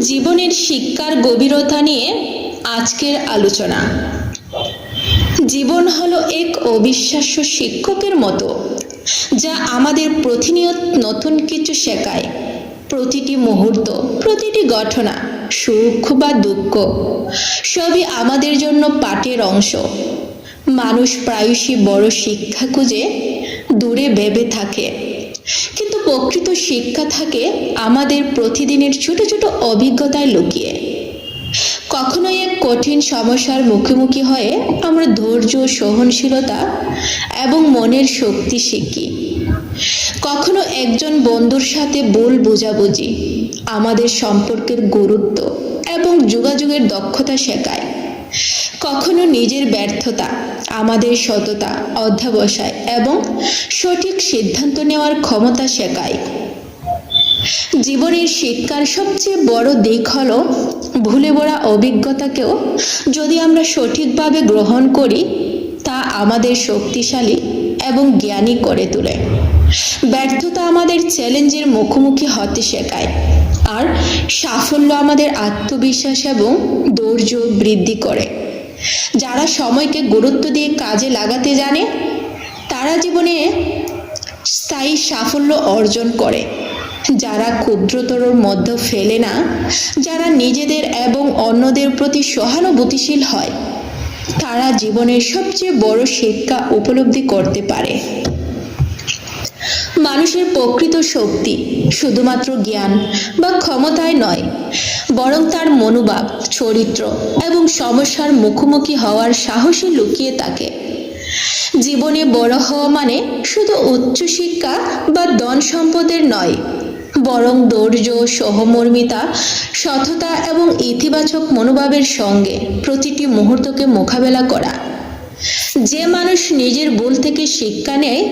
জীবনের শিক্ষার গভীরতা নিয়ে আজকের আলোচনা। জীবন হলো এক অবিশ্বাস্য শিক্ষকের মতো, যা আমাদের প্রতিনিয়ত নতুন কিছু শেখায়। প্রতিটি মুহূর্ত, প্রতিটি ঘটনা, সুখ বা দুঃখ, সবই আমাদের জন্য পাঠের অংশ। মানুষ প্রায়শই বড় শিক্ষা খুঁজে দূরে ভেবে থাকে। কিন্তু প্রকৃত শিক্ষা থাকে আমাদের প্রতিদিনের ছোট ছোট অভিজ্ঞতায় লুকিয়ে। কখনো এক কঠিন সমস্যার মুখোমুখি হয়ে আমরা ধৈর্য, সহনশীলতা এবং মনের শক্তি শিখি। কখনো একজন বন্ধুর সাথে ভুল বোঝাবুঝি আমাদের সম্পর্কের গুরুত্ব এবং যোগাযোগের দক্ষতা শেখায়। কখনো নিজের ব্যর্থতা, আমাদের সততা, অধ্যাবসায় এবং সঠিক সিদ্ধান্ত নেওয়ার ক্ষমতা শেখায়। জীবনের শিক্ষার সবচেয়ে বড় দিক হলো ভুলে বড়া অভিজ্ঞতাকেও যদি আমরা সঠিকভাবে গ্রহণ করি, তা আমাদের শক্তিশালী এবং জ্ঞানী করে তোলে। ব্যর্থতা আমাদের চ্যালেঞ্জের মুখোমুখি হতে শেখায় আর সাফল্য আমাদের আত্মবিশ্বাস এবং ধৈর্য বৃদ্ধি করে। যারা সময়কে গুরুত্ব দিয়ে কাজে লাগাতে জানে, তারা জীবনে স্থায়ী সাফল্য অর্জন করে। যারা ক্ষুদ্রতর মধ্যে ফেলে না, যারা নিজেদের এবং অন্যদের প্রতি সহানুভূতিশীল হয়, তারা জীবনের সবচেয়ে বড় শিক্ষা উপলব্ধি করতে পারে। মানুষের প্রকৃত শক্তি শুধুমাত্র জ্ঞান বা ক্ষমতায় নয় বরং তার মনোভাব, চরিত্র এবং সমস্যার মুখোমুখি হওয়ার সাহসে লুকিয়ে থাকে। জীবনে বড় হওয়া মানে শুধু উচ্চশিক্ষা বা ধন সম্পদের নয়, বরং ধৈর্য, সহমর্মিতা, সততা এবং ইতিবাচক মনোভাবের সঙ্গে প্রতিটি মুহূর্তকে মোকাবেলা করা। যে মানুষ নিজের ভুল থেকে শিক্ষা নেয়,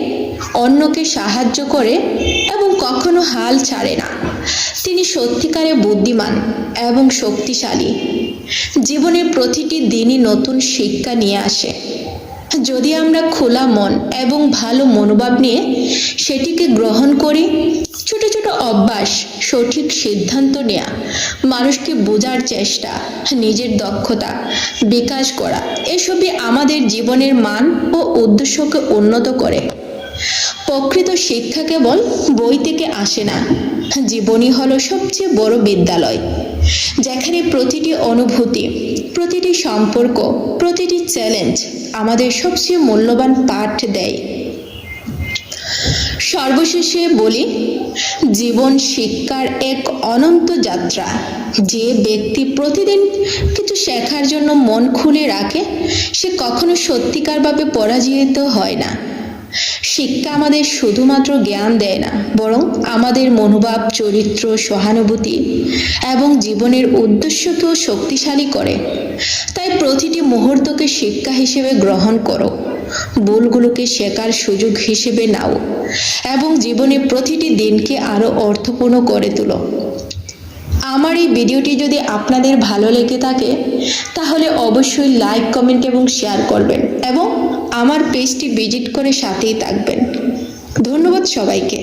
অন্যকে সাহায্য করে এবং কখনো হাল ছাড়ে না। তিনি সত্যিকারে বুদ্ধিমান এবং শক্তিশালী। জীবনের প্রতিটি দিনই নতুন শিক্ষা নিয়ে আসে। যদি আমরা খোলা মন এবং ভালো মনোভাব নিয়ে সেটিকে গ্রহণ করি, ছোট ছোট অভ্যাস, সঠিক সিদ্ধান্ত নেওয়া মানুষকে বোঝার চেষ্টা, নিজের দক্ষতা, বিকাশ করা, এসবই আমাদের জীবনের মান ও উদ্দেশ্যকে উন্নত করে। প্রকৃত শিক্ষা কেবল বই থেকে আসে না। জীবনই হলো সবচেয়ে বড় বিদ্যালয়। যেখানে প্রতিটি অনুভূতি, প্রতিটি সম্পর্ক, প্রতিটি চ্যালেঞ্জ আমাদের সবচেয়ে মূল্যবান পাঠ দেয়। সর্বশেষে বলি, জীবন শিক্ষার এক অনন্ত যাত্রা। যে ব্যক্তি প্রতিদিন কিছু শেখার জন্য মন খুলে রাখে, সে কখনো সত্যিকারভাবে পরাজিত হয় না। শিক্ষা আমাদের শুধুমাত্র জ্ঞান দেয় না, বরং আমাদের মনোভাব, চরিত্র, সহানুভূতি এবং জীবনের উদ্দেশ্যকেও শক্তিশালী করে। তাই প্রতিটি মুহূর্তকে শিক্ষা হিসেবে গ্রহণ করো, ভুলগুলোকে শেখার সুযোগ হিসেবে নাও এবং জীবনে প্রতিটি দিনকে আরও অর্থপূর্ণ করে তোলো। আমার এই ভিডিওটি যদি আপনাদের ভালো লেগে থাকে, তাহলে অবশ্যই লাইক, কমেন্ট এবং শেয়ার করবেন এবং আমার পেজটি ভিজিট করে সাথেই থাকবেন। ধন্যবাদ সবাইকে।